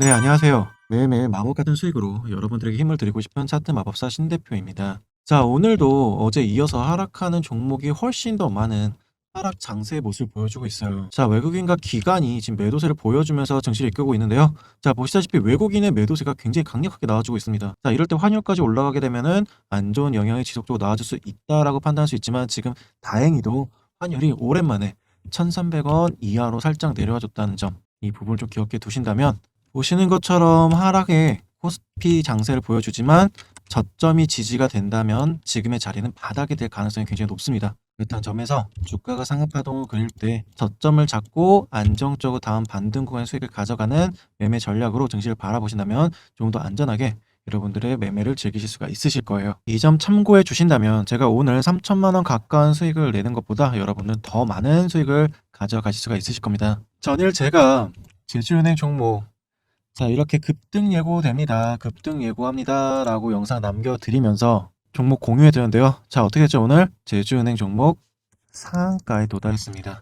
네, 안녕하세요. 매일매일 마법 같은 수익으로 여러분들에게 힘을 드리고 싶은 차트 마법사 신대표입니다. 자, 오늘도 어제 이어서 하락하는 종목이 훨씬 더 많은 하락 장세의 모습을 보여주고 있어요. 자, 외국인과 기관이 지금 매도세를 보여주면서 증시를 이끌고 있는데요. 자, 보시다시피 외국인의 매도세가 굉장히 강력하게 나와주고 있습니다. 자, 이럴 때 환율까지 올라가게 되면은 안 좋은 영향이 지속적으로 나와줄 수 있다라고 판단할 수 있지만 지금 다행히도 환율이 오랜만에 1,300원 이하로 살짝 내려와 줬다는 점. 이 부분을 좀 기억해 두신다면 보시는 것처럼 하락의 코스피 장세를 보여주지만 저점이 지지가 된다면 지금의 자리는 바닥이 될 가능성이 굉장히 높습니다. 그렇다는 점에서 주가가 상승 파동을 그릴 때 저점을 잡고 안정적으로 다음 반등 구간의 수익을 가져가는 매매 전략으로 증시를 바라보신다면 좀 더 안전하게 여러분들의 매매를 즐기실 수가 있으실 거예요. 이 점 참고해 주신다면 제가 오늘 3천만 원 가까운 수익을 내는 것보다 여러분은 더 많은 수익을 가져가실 수가 있으실 겁니다. 전일 제가 제주은행 종목 자 이렇게 급등 예고됩니다. 급등 예고합니다. 라고 영상 남겨드리면서 종목 공유해 드렸는데요. 자 어떻게 했죠 오늘? 제주은행 종목 상한가에 도달했습니다.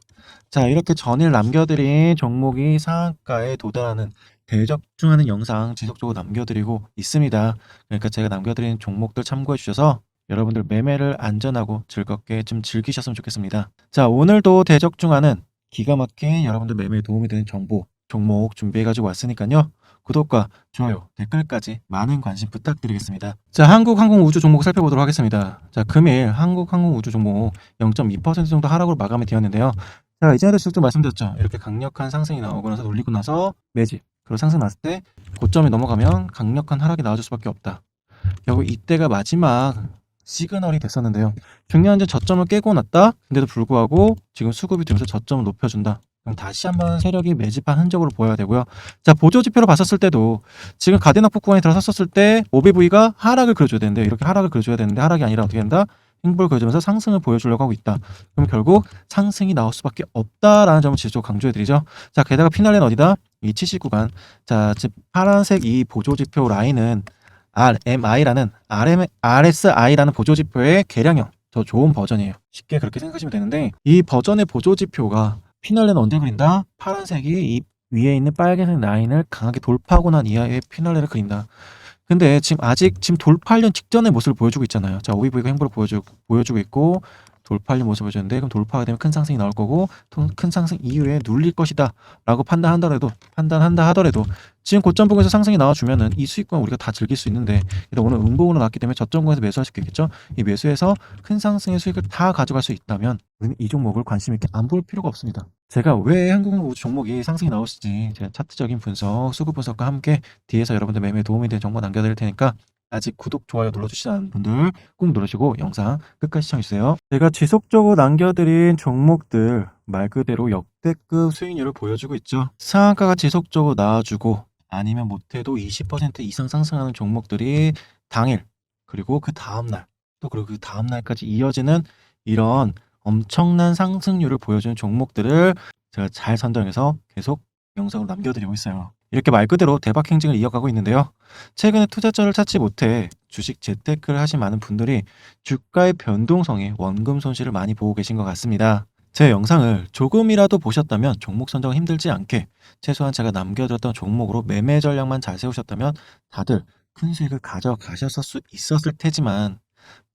자 이렇게 전일 남겨드린 종목이 상한가에 도달하는 대적중하는 영상 지속적으로 남겨드리고 있습니다. 그러니까 제가 남겨드린 종목들 참고해 주셔서 여러분들 매매를 안전하고 즐겁게 좀 즐기셨으면 좋겠습니다. 자 오늘도 대적중하는 기가 막힌 여러분들 매매에 도움이 되는 정보 종목 준비해가지고 왔으니까요. 구독과 좋아요, 댓글까지 많은 관심 부탁드리겠습니다. 자, 한국항공우주 종목 살펴보도록 하겠습니다. 자, 금일 한국항공우주 종목 0.2% 정도 하락으로 마감이 되었는데요. 자, 이전에도 지속적으로 말씀드렸죠. 이렇게 강력한 상승이 나오고 나서 놀리고 나서 매집, 그리고 상승 났을 때 고점이 넘어가면 강력한 하락이 나와줄 수밖에 없다. 결국 이때가 마지막 시그널이 됐었는데요. 중요한 점 저점을 깨고 났다. 근데도 불구하고 지금 수급이 되면서 저점을 높여준다. 다시 한번 세력이 매집한 흔적으로 보여야 되고요. 자, 보조 지표로 봤었을 때도 지금 가대낙폭 구간에 들어섰을 때 OBV가 하락을 그려줘야 되는데 이렇게 하락을 그려줘야 되는데 하락이 아니라 어떻게 된다? 행보를 그려주면서 상승을 보여주려고 하고 있다. 그럼 결국 상승이 나올 수밖에 없다라는 점을 지속적으로 강조해드리죠. 자, 게다가 피날레는 어디다? 이 70 구간. 자, 즉 파란색 이 보조 지표 라인은 RMI라는 RM, RSI라는 보조 지표의 개량형 더 좋은 버전이에요. 쉽게 그렇게 생각하시면 되는데 이 버전의 보조 지표가 피날레는 언제 그린다? 파란색이 이 위에 있는 빨간색 라인을 강하게 돌파하고 난 이하의 피날레를 그린다. 근데 지금 아직 지금 돌파하려는 직전의 모습을 보여주고 있잖아요. 자, OBV가 행보를 보여주, 보여주고 있고 돌파하려는 모습을 보여주는데 그럼 돌파가 되면 큰 상승이 나올 거고 또큰 상승 이후에 눌릴 것이다 라고 판단한다라도 판단한다 하더라도 지금 고점 부근에서 상승이 나와주면은 이 수익권 우리가 다 즐길 수 있는데 오늘 음봉으로 났기 때문에 저점 부근에서 매수할 수 있겠죠? 이 매수해서 큰 상승의 수익을 다 가져갈 수 있다면 이 종목을 관심 있게 안 볼 필요가 없습니다. 제가 왜 한국우주 종목이 상승이 나올지 제가 차트적인 분석 수급 분석과 함께 뒤에서 여러분들 매매에 도움이 되는 정보 남겨드릴 테니까 아직 구독, 좋아요 눌러주시지 않은 분들 꼭 누르시고 영상 끝까지 시청해주세요. 제가 지속적으로 남겨드린 종목들 말 그대로 역대급 수익률을 보여주고 있죠. 상한가가 지속적으로 나와주고 아니면 못해도 20% 이상 상승하는 종목들이 당일 그리고 그 다음날 또 그리고 그 다음날까지 이어지는 이런 엄청난 상승률을 보여주는 종목들을 제가 잘 선정해서 계속 영상으로 남겨드리고 있어요. 이렇게 말 그대로 대박 행진을 이어가고 있는데요. 최근에 투자자를 찾지 못해 주식 재테크를 하신 많은 분들이 주가의 변동성에 원금 손실을 많이 보고 계신 것 같습니다. 제 영상을 조금이라도 보셨다면 종목 선정을 힘들지 않게 최소한 제가 남겨드렸던 종목으로 매매 전략만 잘 세우셨다면 다들 큰 수익을 가져가셨을 수 있었을 테지만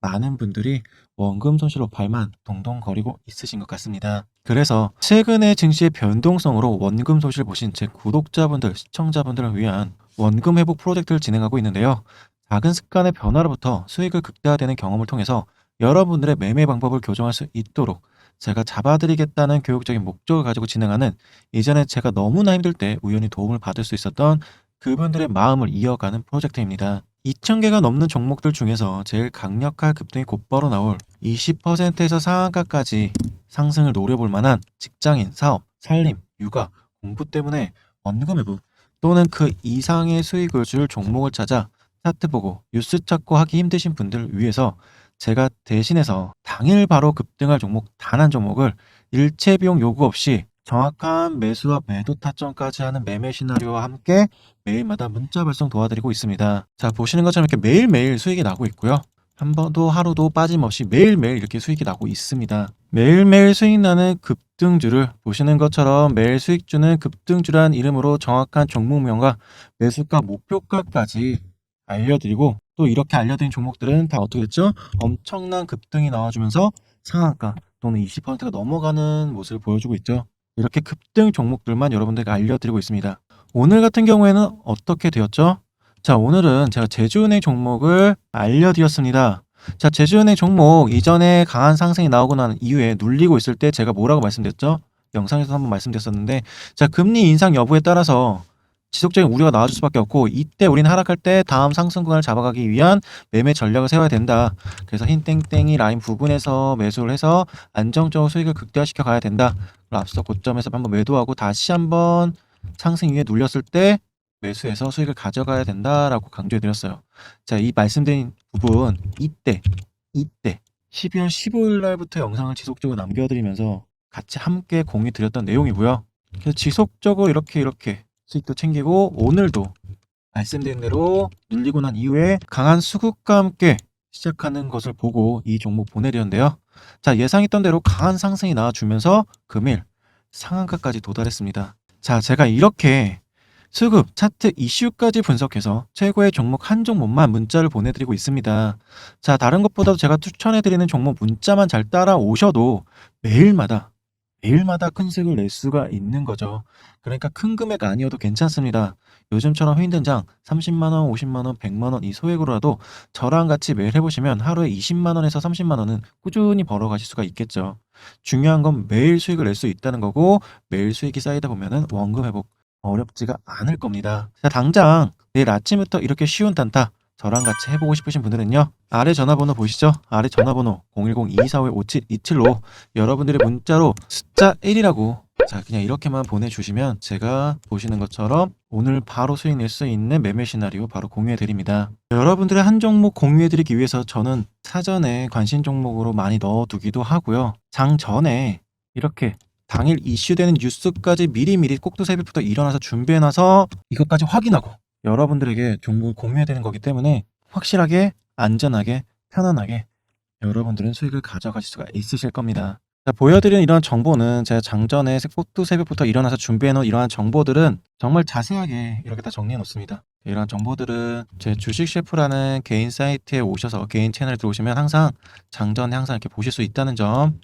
많은 분들이 원금 손실로 발만 동동거리고 있으신 것 같습니다. 그래서 최근의 증시의 변동성으로 원금 손실 보신 제 구독자분들, 시청자분들을 위한 원금 회복 프로젝트를 진행하고 있는데요. 작은 습관의 변화로부터 수익을 극대화되는 경험을 통해서 여러분들의 매매 방법을 교정할 수 있도록 제가 잡아드리겠다는 교육적인 목적을 가지고 진행하는 이전에 제가 너무나 힘들 때 우연히 도움을 받을 수 있었던 그분들의 마음을 이어가는 프로젝트입니다. 2,000개가 넘는 종목들 중에서 제일 강력한 급등이 곧바로 나올 20%에서 상한가까지 상승을 노려볼 만한 직장인, 사업, 살림, 육아, 공부 때문에 원금 회부 또는 그 이상의 수익을 줄 종목을 찾아 차트 보고 뉴스 찾고 하기 힘드신 분들을 위해서 제가 대신해서 당일 바로 급등할 종목 단 한 종목을 일체 비용 요구 없이 정확한 매수와 매도 타점까지 하는 매매 시나리오와 함께 매일마다 문자 발송 도와드리고 있습니다. 자, 보시는 것처럼 이렇게 매일매일 수익이 나고 있고요. 한 번도 하루도 빠짐없이 매일매일 이렇게 수익이 나고 있습니다. 매일매일 수익 나는 급등주를 보시는 것처럼 매일 수익주는 급등주란 이름으로 정확한 종목명과 매수가 목표가까지 알려드리고 또 이렇게 알려드린 종목들은 다 어떻게 됐죠? 엄청난 급등이 나와주면서 상한가 또는 20%가 넘어가는 모습을 보여주고 있죠. 이렇게 급등 종목들만 여러분들에게 알려드리고 있습니다. 오늘 같은 경우에는 어떻게 되었죠? 자, 오늘은 제가 제주은행 종목을 알려드렸습니다. 자, 제주은행 종목 이전에 강한 상승이 나오고 난 이후에 눌리고 있을 때 제가 뭐라고 말씀드렸죠? 영상에서 한번 말씀드렸었는데, 자, 금리 인상 여부에 따라서 지속적인 우려가 나와줄 수밖에 없고, 이때 우리는 하락할 때 다음 상승 구간을 잡아가기 위한 매매 전략을 세워야 된다. 그래서 흰 땡땡이 라인 부근에서 매수를 해서 안정적으로 수익을 극대화시켜 가야 된다. 앞서 고점에서 한번 매도하고 다시 한번 상승 이후에 눌렸을 때 매수해서 수익을 가져가야 된다라고 강조해 드렸어요. 자, 이 말씀드린 부분 이때 이때 12월 15일 날부터 영상을 지속적으로 남겨드리면서 같이 함께 공유 드렸던 내용이고요. 그래서 지속적으로 이렇게 이렇게 수익도 챙기고 오늘도 말씀드린 대로 눌리고 난 이후에 강한 수급과 함께 시작하는 것을 보고 이 종목 보내드렸는데요. 자, 예상했던 대로 강한 상승이 나와주면서 금일 상한가까지 도달했습니다. 자, 제가 이렇게 수급, 차트, 이슈까지 분석해서 최고의 종목 한 종목만 문자를 보내드리고 있습니다. 자, 다른 것보다도 제가 추천해드리는 종목 문자만 잘 따라오셔도 매일마다, 매일마다 큰 수익을 낼 수가 있는 거죠. 그러니까 큰 금액 아니어도 괜찮습니다. 요즘처럼 힘든 장 30만원, 50만원, 100만원 이 소액으로라도 저랑 같이 매일 해보시면 하루에 20만원에서 30만원은 꾸준히 벌어가실 수가 있겠죠. 중요한 건 매일 수익을 낼 수 있다는 거고 매일 수익이 쌓이다 보면은 원금 회복 어렵지가 않을 겁니다. 자, 당장 내일 아침부터 이렇게 쉬운 단타 저랑 같이 해보고 싶으신 분들은요. 아래 전화번호 보시죠. 아래 전화번호 010-2245-5727로 여러분들의 문자로 숫자 1이라고 자 그냥 이렇게만 보내주시면 제가 보시는 것처럼 오늘 바로 수익 낼 수 있는 매매 시나리오 바로 공유해 드립니다. 여러분들의 한 종목 공유해 드리기 위해서 저는 사전에 관심 종목으로 많이 넣어 두기도 하고요. 장 전에 이렇게 당일 이슈되는 뉴스까지 미리미리 꼭두 새벽부터 일어나서 준비해 놔서 이것까지 확인하고 여러분들에게 종목을 공유해야 되는 거기 때문에 확실하게 안전하게 편안하게 여러분들은 수익을 가져가실 수가 있으실 겁니다. 자, 보여드리는 이러한 정보는 제가 장전에 꼭두 새벽부터 일어나서 준비해놓은 이러한 정보들은 정말 자세하게 이렇게 다 정리해 놓습니다. 이러한 정보들은 제 주식 셰프라는 개인 사이트에 오셔서 개인 채널에 들어오시면 항상 장전에 항상 이렇게 보실 수 있다는 점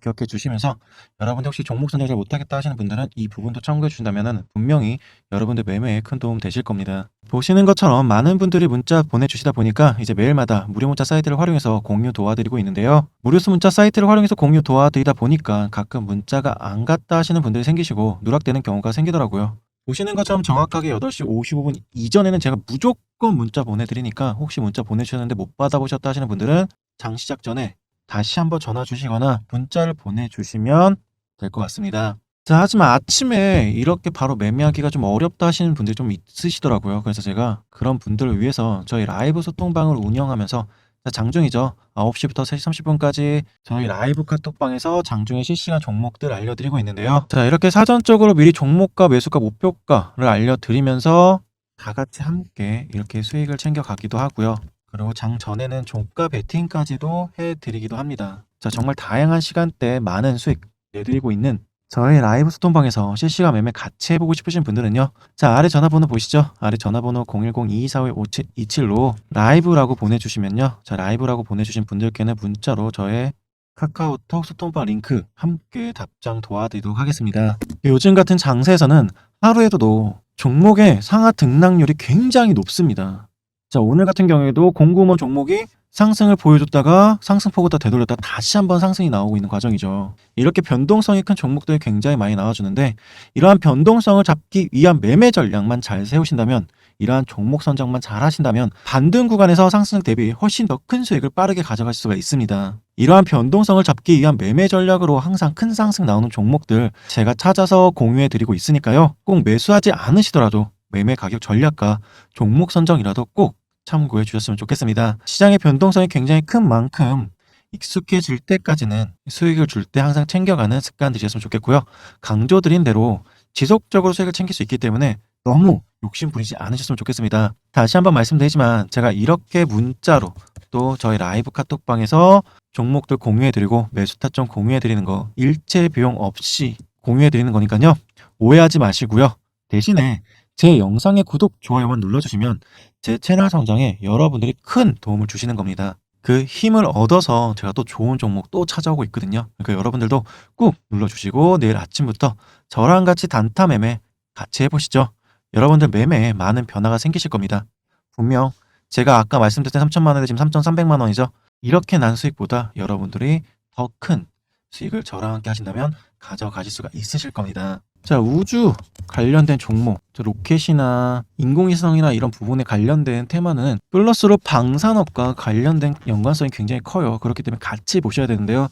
기억해 주시면서 여러분들 혹시 종목 선택을 잘 못하겠다 하시는 분들은 이 부분도 참고해 주신다면 분명히 여러분들 매매에 큰 도움 되실 겁니다. 보시는 것처럼 많은 분들이 문자 보내주시다 보니까 이제 매일마다 무료 문자 사이트를 활용해서 공유 도와드리고 있는데요. 무료 문자 사이트를 활용해서 공유 도와드리다 보니까 가끔 문자가 안 갔다 하시는 분들이 생기시고 누락되는 경우가 생기더라고요. 보시는 것처럼 정확하게 8시 55분 이전에는 제가 무조건 문자 보내드리니까 혹시 문자 보내주셨는데 못 받아보셨다 하시는 분들은 장 시작 전에 다시 한번 전화 주시거나 문자를 보내주시면 될 것 같습니다. 자, 하지만 아침에 이렇게 바로 매매하기가 좀 어렵다 하시는 분들이 좀 있으시더라고요. 그래서 제가 그런 분들을 위해서 저희 라이브 소통방을 운영하면서 자, 장중이죠. 9시부터 3시 30분까지 저희 라이브 카톡방에서 장중의 실시간 종목들 알려드리고 있는데요. 자, 이렇게 사전적으로 미리 종목과 매수가 목표가를 알려드리면서 다 같이 함께 이렇게 수익을 챙겨가기도 하고요. 그리고 장 전에는 종가 베팅까지도 해드리기도 합니다. 자, 정말 다양한 시간대에 많은 수익 내드리고 있는 저희 라이브 소통방에서 실시간 매매 같이 해보고 싶으신 분들은요. 자, 아래 전화번호 보시죠. 아래 전화번호 010-2245-5727로 라이브라고 보내주시면요. 자, 라이브라고 보내주신 분들께는 문자로 저의 카카오톡 소통방 링크 함께 답장 도와드리도록 하겠습니다. 요즘 같은 장세에서는 하루에도 종목의 상하 등락률이 굉장히 높습니다. 자, 오늘 같은 경우에도 공구먼 종목이 상승을 보여줬다가 상승폭을 다 되돌렸다 다시 한번 상승이 나오고 있는 과정이죠. 이렇게 변동성이 큰 종목들이 굉장히 많이 나와주는데 이러한 변동성을 잡기 위한 매매 전략만 잘 세우신다면 이러한 종목 선정만 잘 하신다면 반등 구간에서 상승 대비 훨씬 더 큰 수익을 빠르게 가져갈 수가 있습니다. 이러한 변동성을 잡기 위한 매매 전략으로 항상 큰 상승 나오는 종목들 제가 찾아서 공유해 드리고 있으니까요. 꼭 매수하지 않으시더라도 매매 가격 전략과 종목 선정이라도 꼭 참고해 주셨으면 좋겠습니다. 시장의 변동성이 굉장히 큰 만큼 익숙해질 때까지는 수익을 줄 때 항상 챙겨가는 습관 들이셨으면 좋겠고요. 강조드린 대로 지속적으로 수익을 챙길 수 있기 때문에 너무 욕심 부리지 않으셨으면 좋겠습니다. 다시 한번 말씀드리지만 제가 이렇게 문자로 또 저희 라이브 카톡방에서 종목들 공유해드리고 매수 타점 공유해드리는 거 일체 비용 없이 공유해드리는 거니까요. 오해하지 마시고요. 대신에 제 영상의 구독, 좋아요만 눌러주시면 제 채널 성장에 여러분들이 큰 도움을 주시는 겁니다. 그 힘을 얻어서 제가 또 좋은 종목 또 찾아오고 있거든요. 그러니까 여러분들도 꾹 눌러주시고 내일 아침부터 저랑 같이 단타 매매 같이 해보시죠. 여러분들 매매에 많은 변화가 생기실 겁니다. 분명 제가 아까 말씀드린 3천만 원에 지금 3,300만 원이죠. 이렇게 난 수익보다 여러분들이 더 큰 수익을 저랑 함께 하신다면 가져가실 수가 있으실 겁니다. 자, 우주 관련된 종목, 저 로켓이나 인공위성이나 이런 부분에 관련된 테마는 플러스로 방산업과 관련된 연관성이 굉장히 커요. 그렇기 때문에 같이 보셔야 되는데요.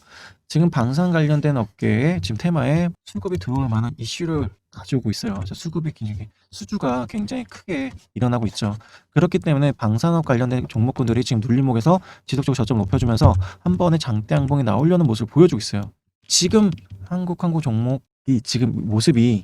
지금 방산 관련된 업계에 지금 테마에 수급이 들어올 만한 이슈를 가지고 있어요. 저 수급이 굉장히 수주가 굉장히 크게 일어나고 있죠. 그렇기 때문에 방산업 관련된 종목군들이 지금 눌림목에서 지속적으로 저점 높여주면서 한 번에 장대 양봉이 나오려는 모습을 보여주고 있어요. 지금 한국 항공 종목이 지금 모습이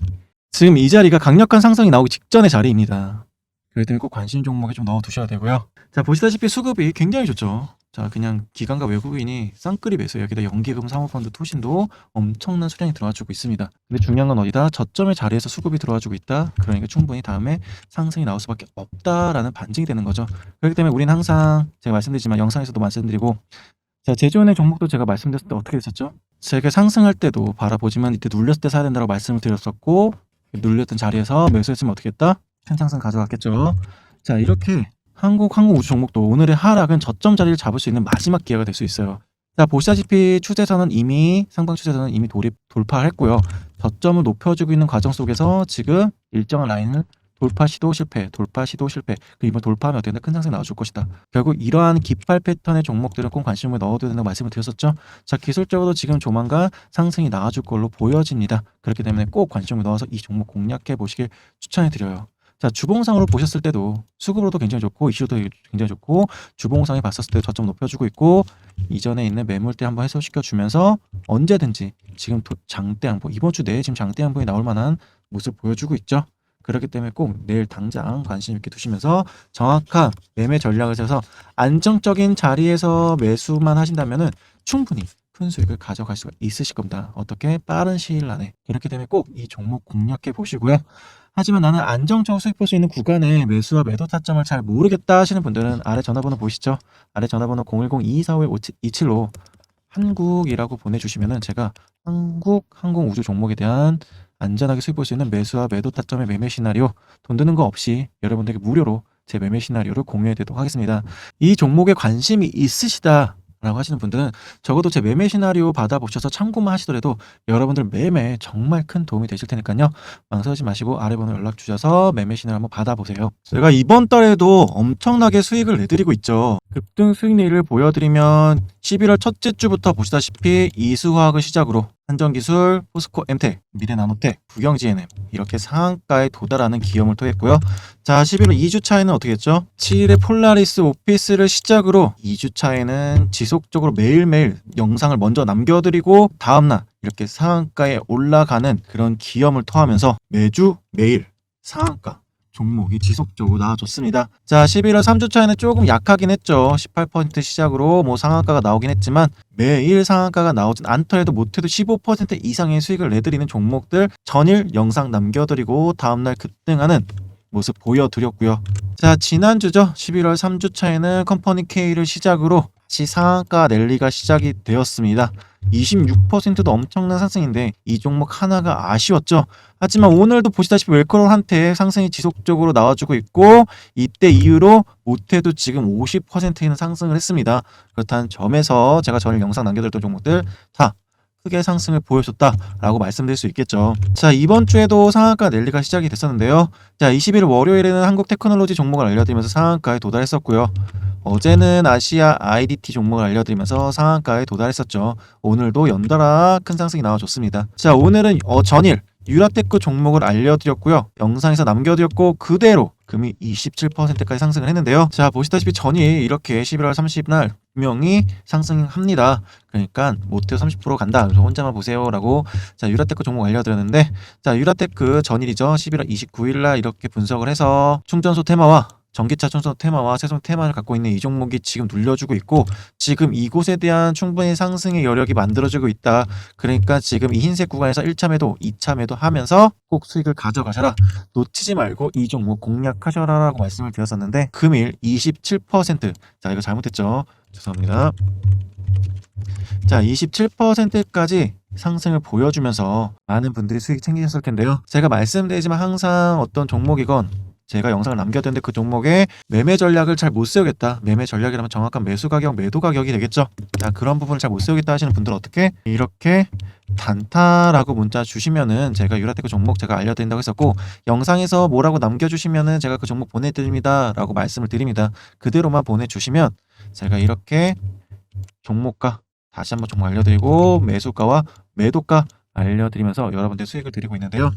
지금 이 자리가 강력한 상승이 나오기 직전의 자리입니다. 그렇기 때문에 꼭 관심 종목에 좀 넣어 두셔야 되고요. 자 보시다시피 수급이 굉장히 좋죠. 자 그냥 기관과 외국인이 매수 여기다 연기금 사모펀드 투신도 엄청난 수량이 들어와주고 있습니다. 근데 중요한 건 어디다 저점의 자리에서 수급이 들어와주고 있다. 그러니까 충분히 다음에 상승이 나올 수밖에 없다라는 반증이 되는 거죠. 그렇기 때문에 우리는 항상 제가 말씀드리지만 영상에서도 말씀드리고 자 제주은행 종목도 제가 말씀드렸을 때 어떻게 됐었죠? 제가 상승할 때도 바라보지만 이때 눌렸을 때 사야 된다고 말씀을 드렸었고 눌렸던 자리에서 매수했으면 어떻게 했다? 큰 상승 가져갔겠죠. 자 이렇게 한국 항공우주 종목도 오늘의 하락은 저점 자리를 잡을 수 있는 마지막 기회가 될 수 있어요. 자 보시다시피 추세선은 이미 상방 추세선은 이미 돌입 돌파했고요. 저점을 높여주고 있는 과정 속에서 지금 일정한 라인을 돌파 시도 실패, 돌파 시도 실패. 그 이번 돌파하면 어떻게 된다? 큰 상승 나와줄 것이다. 결국 이러한 깃발 패턴의 종목들은 꼭 관심을 넣어둬야 된다고 말씀을 드렸었죠. 자 기술적으로 지금 조만간 상승이 나와줄 걸로 보여집니다. 그렇기 때문에 꼭 관심을 넣어서 이 종목 공략해 보시길 추천해 드려요. 자 주봉상으로 보셨을 때도 수급으로도 굉장히 좋고 이슈도 굉장히 좋고 주봉상에 봤었을 때 저점 높여주고 있고 이전에 있는 매물대 한번 해소시켜 주면서 언제든지 지금 도- 장대 양보 이번 주 내에 지금 장대 양보에 나올 만한 모습 보여주고 있죠. 그렇기 때문에 꼭 내일 당장 관심 있게 두시면서 정확한 매매 전략을 세워서 안정적인 자리에서 매수만 하신다면은 충분히 큰 수익을 가져갈 수가 있으실 겁니다. 어떻게 빠른 시일 안에 그렇기 때문에 꼭 이 종목 공략해 보시고요. 하지만 나는 안정적으로 수익 볼 수 있는 구간에 매수와 매도 타점을 잘 모르겠다 하시는 분들은 아래 전화번호 보시죠. 아래 전화번호 010-2245-27로 한국이라고 보내주시면은 제가 한국 항공 우주 종목에 대한 안전하게 수익 볼수 있는 매수와 매도 타점의 매매 시나리오 돈 드는 거 없이 여러분들에게 무료로 제 매매 시나리오를 공유해 드리도록 하겠습니다. 이 종목에 관심이 있으시다. 라고 하시는 분들은 적어도 제 매매 시나리오 받아보셔서 참고만 하시더라도 여러분들 매매에 정말 큰 도움이 되실 테니까요. 망설이지 마시고 아래 번호 연락 주셔서 매매 시나리오 한번 받아보세요. 제가 이번 달에도 엄청나게 수익을 내드리고 있죠. 급등 수익률을 보여드리면 11월 첫째 주부터 보시다시피 이수화학을 시작으로 한전기술, 포스코 엠텍, 미래나노텍, 부경GNM 이렇게 상한가에 도달하는 기염을 토했고요. 자 11월 2주 차에는 어떻게 했죠? 7일에 폴라리스 오피스를 시작으로 2주 차에는 지속적으로 매일매일 영상을 먼저 남겨드리고 다음날 이렇게 상한가에 올라가는 그런 기염을 토하면서 매주 매일 상한가 종목이 지속적으로 나와줬습니다. 자, 11월 3주 차에는 조금 약하긴 했죠. 18% 시작으로 뭐 상한가가 나오긴 했지만 매일 상한가가 나오진 않더라도 못해도 15% 이상의 수익을 내드리는 종목들 전일 영상 남겨드리고 다음날 급등하는 모습 보여드렸고요. 자, 지난주죠. 11월 3주 차에는 컴퍼니 K를 시작으로 다시 상한가 랠리가 시작이 되었습니다. 26%도 엄청난 상승인데 이 종목 하나가 아쉬웠죠. 하지만 오늘도 보시다시피 웰커런한테 상승이 지속적으로 나와주고 있고 이때 이후로 못해도 지금 50%는 상승을 했습니다. 그렇다는 점에서 제가 전일 영상 남겨드렸던 종목들 다 크게 상승을 보여줬다라고 말씀드릴 수 있겠죠. 자 이번 주에도 상한가 랠리가 시작이 됐었는데요. 자 20일 월요일에는 한국 테크놀로지 종목을 알려드리면서 상한가에 도달했었고요. 어제는 아시아 IDT 종목을 알려드리면서 상한가에 도달했었죠. 오늘도 연달아 큰 상승이 나와줬습니다. 자 오늘은 어, 전일 유라테크 종목을 알려드렸고요. 영상에서 남겨드렸고 그대로 금이 27%까지 상승을 했는데요. 자 보시다시피 전일 이렇게 11월 30날 분명히 상승합니다. 그러니까 못해도 30% 간다. 그래서 혼자만 보세요라고 자 유라테크 종목 알려드렸는데 자 유라테크 전일이죠. 11월 29일 날 이렇게 분석을 해서 충전소 테마와 전기차 청소 테마와 세송 테마를 갖고 있는 이 종목이 지금 눌려주고 있고 지금 이곳에 대한 충분히 상승의 여력이 만들어지고 있다. 그러니까 지금 이 흰색 구간에서 1차 매도, 2차 매도 하면서 꼭 수익을 가져가셔라. 놓치지 말고 이 종목 공략하셔라라고 말씀을 드렸었는데 금일 27%. 자, 이거 잘못했죠. 죄송합니다. 자, 27%까지 상승을 보여주면서 많은 분들이 수익 챙기셨을 텐데요. 제가 말씀드리지만 항상 어떤 종목이건 제가 영상을 남겼는데 그 종목의 매매 전략을 잘 못 세우겠다. 매매 전략이라면 정확한 매수 가격, 매도 가격이 되겠죠. 자, 그런 부분을 잘 못 세우겠다 하시는 분들은 어떻게? 이렇게 단타라고 문자 주시면은 제가 유라테크 종목 제가 알려드린다고 했었고 영상에서 뭐라고 남겨주시면은 제가 그 종목 보내드립니다라고 말씀을 드립니다. 그대로만 보내주시면 제가 이렇게 종목가 다시 한번 종목 알려드리고 매수가와 매도가 알려드리면서 여러분들 수익을 드리고 있는데요.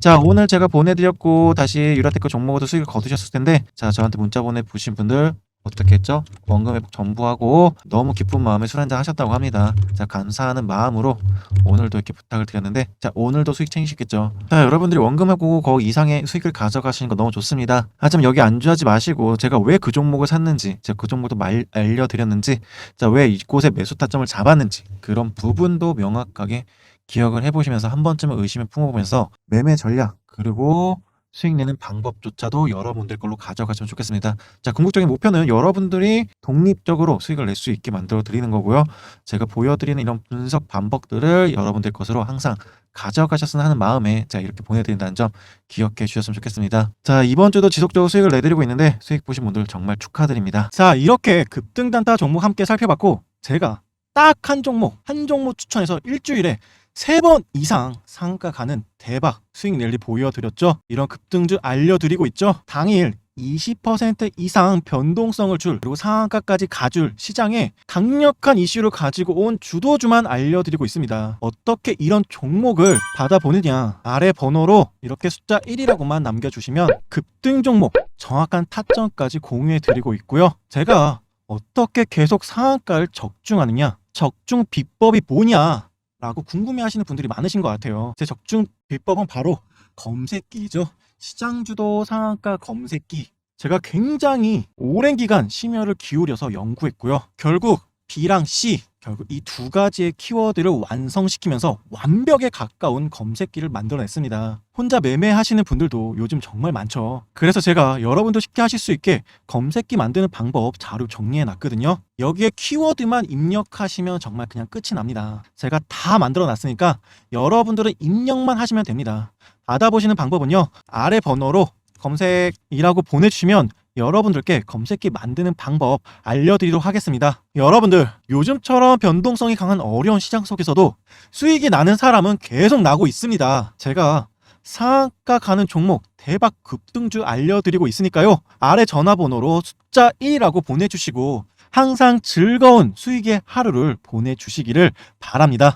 자 오늘 제가 보내드렸고 다시 유라테크 종목으로 수익을 거두셨을 텐데 자 저한테 문자 보내보신 분들 어떻게 했죠? 원금 회복 전부하고 너무 기쁜 마음에 술 한잔 하셨다고 합니다. 자 감사하는 마음으로 오늘도 이렇게 부탁을 드렸는데 자 오늘도 수익 챙기시겠죠? 자 여러분들이 원금 회복 거기 이상의 수익을 가져가시는 거 너무 좋습니다. 하지만 여기 안주하지 마시고 제가 왜 그 종목을 샀는지 제가 그 종목도 말, 알려드렸는지 자 왜 이곳에 매수 타점을 잡았는지 그런 부분도 명확하게 기억을 해보시면서 한 번쯤은 의심을 품어보면서 매매 전략 그리고 수익 내는 방법조차도 여러분들 걸로 가져가시면 좋겠습니다. 자, 궁극적인 목표는 여러분들이 독립적으로 수익을 낼 수 있게 만들어 드리는 거고요. 제가 보여드리는 이런 분석 반복들을 여러분들 것으로 항상 가져가셨으면 하는 마음에 제가 이렇게 보내드린다는 점 기억해 주셨으면 좋겠습니다. 자, 이번 주도 지속적으로 수익을 내드리고 있는데 수익 보신 분들 정말 축하드립니다. 자, 이렇게 급등 단타 종목 함께 살펴봤고 제가 딱 한 종목, 한 종목 추천해서 일주일에 세 번 이상 상가 가는 대박 수익 랠리 보여드렸죠. 이런 급등주 알려드리고 있죠. 당일 20% 이상 변동성을 줄 그리고 상한가까지 가줄 시장에 강력한 이슈를 가지고 온 주도주만 알려드리고 있습니다. 어떻게 이런 종목을 받아보느냐 아래 번호로 이렇게 숫자 1이라고만 남겨주시면 급등 종목 정확한 타점까지 공유해드리고 있고요. 제가 어떻게 계속 상한가를 적중하느냐 적중 비법이 뭐냐 라고 궁금해하시는 분들이 많으신 것 같아요. 제 적중 비법은 바로 검색기죠. 시장주도 상한가 검색기. 제가 굉장히 오랜 기간 심혈을 기울여서 연구했고요. 결국 B랑 C 결국 이 두 가지의 키워드를 완성시키면서 완벽에 가까운 검색기를 만들어냈습니다. 혼자 매매하시는 분들도 요즘 정말 많죠. 그래서 제가 여러분도 쉽게 하실 수 있게 검색기 만드는 방법 자료 정리해 놨거든요. 여기에 키워드만 입력하시면 정말 그냥 끝이 납니다. 제가 다 만들어 놨으니까 여러분들은 입력만 하시면 됩니다. 받아보시는 방법은요. 아래 번호로 검색이라고 보내주시면 여러분들께 검색기 만드는 방법 알려드리도록 하겠습니다. 여러분들, 요즘처럼 변동성이 강한 어려운 시장 속에서도 수익이 나는 사람은 계속 나고 있습니다. 제가 상한가 가는 종목 대박 급등주 알려드리고 있으니까요. 아래 전화번호로 숫자 1이라고 보내주시고 항상 즐거운 수익의 하루를 보내주시기를 바랍니다.